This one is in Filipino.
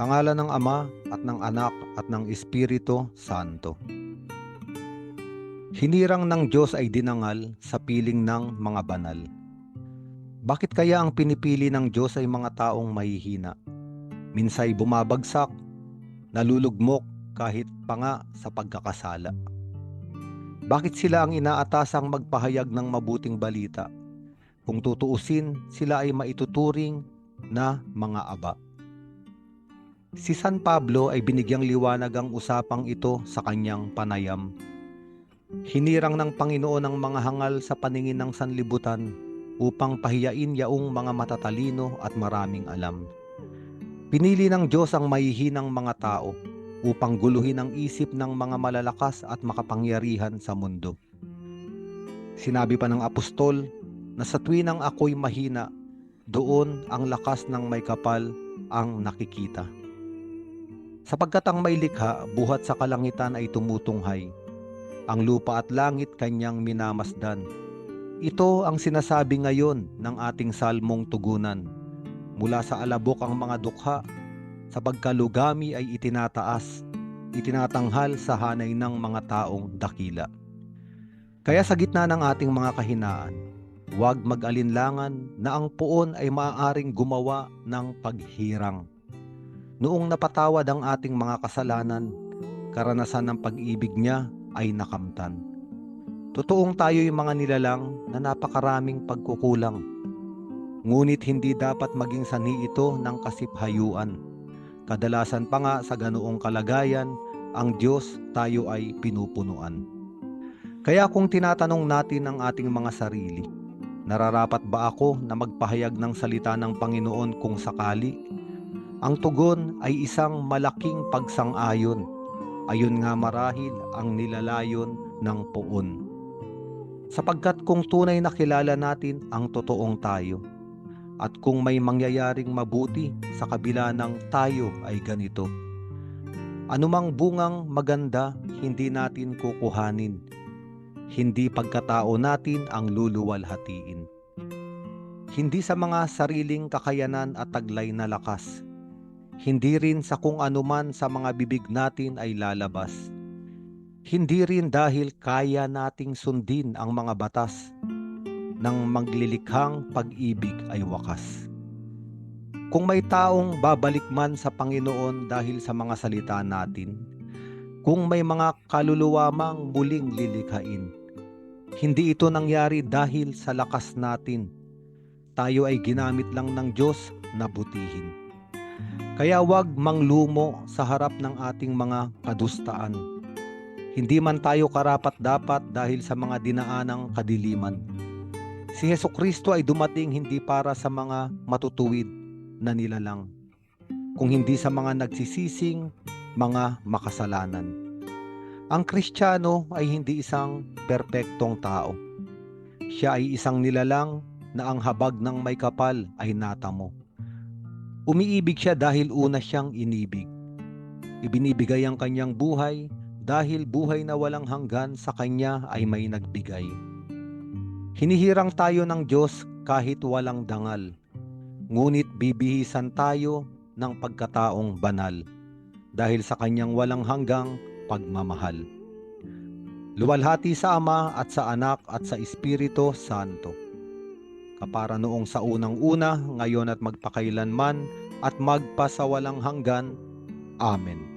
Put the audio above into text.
Sa ngala ng Ama at ng Anak at ng Espiritu Santo. Hinirang ng Diyos ay dinangal sa piling ng mga banal. Bakit kaya ang pinipili ng Diyos ay mga taong mahihina? Minsay bumabagsak, nalulugmok kahit pa nga sa pagkakasala. Bakit sila ang inaatasang magpahayag ng mabuting balita? Kung tutuusin, sila ay maituturing na mga aba. Si San Pablo ay binigyang liwanag ang usapang ito sa kanyang panayam. Hinirang ng Panginoon ang mga hangal sa paningin ng sanlibutan upang pahiyain yaong mga matatalino at maraming alam. Pinili ng Diyos ang mahihinang mga tao upang guluhin ang isip ng mga malalakas at makapangyarihan sa mundo. Sinabi pa ng apostol na sa tuwinang ako'y mahina, doon ang lakas ng may kapal ang nakikita. Sapagkat ang may likha, buhat sa kalangitan ay tumutunghay. Ang lupa at langit kanyang minamasdan. Ito ang sinasabi ngayon ng ating salmong tugunan. Mula sa alabok ang mga dukha, sa pagkalugami ay itinataas, itinatanghal sa hanay ng mga taong dakila. Kaya sa gitna ng ating mga kahinaan, huwag mag-alinlangan na ang puon ay maaaring gumawa ng paghirang. Noong napatawad ang ating mga kasalanan, karanasan ng pag-ibig niya ay nakamtan. Totoong tayo'y mga nilalang na napakaraming pagkukulang. Ngunit hindi dapat maging sanhi ito ng kasiphayuan. Kadalasan pa nga sa ganoong kalagayan, ang Diyos tayo ay pinupunuan. Kaya kung tinatanong natin ang ating mga sarili, nararapat ba ako na magpahayag ng salita ng Panginoon kung sakali? Ang tugon ay isang malaking pagsang-ayon. Ayun nga marahil ang nilalayon ng poon. Sapagkat kung tunay na kilala natin ang totoong tayo, at kung may mangyayaring mabuti sa kabila ng tayo ay ganito, anumang bungang maganda hindi natin kukuhanin, hindi pagkatao natin ang luluwalhatiin. Hindi sa mga sariling kakayanan at taglay na lakas, hindi rin sa kung anuman sa mga bibig natin ay lalabas. Hindi rin dahil kaya nating sundin ang mga batas ng maglilikhang pag-ibig ay wakas. Kung may taong babalik man sa Panginoon dahil sa mga salita natin, kung may mga kaluluwa mang muling lilikhain, hindi ito nangyari dahil sa lakas natin. Tayo ay ginamit lang ng Diyos na butihin. Kaya wag manglumo sa harap ng ating mga kadustaan. Hindi man tayo karapat dapat dahil sa mga dinaanang kadiliman. Si Heso Kristo ay dumating hindi para sa mga matutuwid na nilalang, kung hindi sa mga nagsisising mga makasalanan. Ang Kristiyano ay hindi isang perpektong tao. Siya ay isang nilalang na ang habag ng may kapal ay natamo. Umiibig siya dahil una siyang inibig. Ibinibigay ang kanyang buhay dahil buhay na walang hanggan sa kanya ay may nagbigay. Hinihirang tayo ng Diyos kahit walang dangal, ngunit bibihisan tayo ng pagkataong banal dahil sa kanyang walang hanggang pagmamahal. Luwalhati sa Ama at sa Anak at sa Espiritu Santo kapara noong sa unang-una, ngayon at magpakailanman, at magpasawalang hanggan. Amen.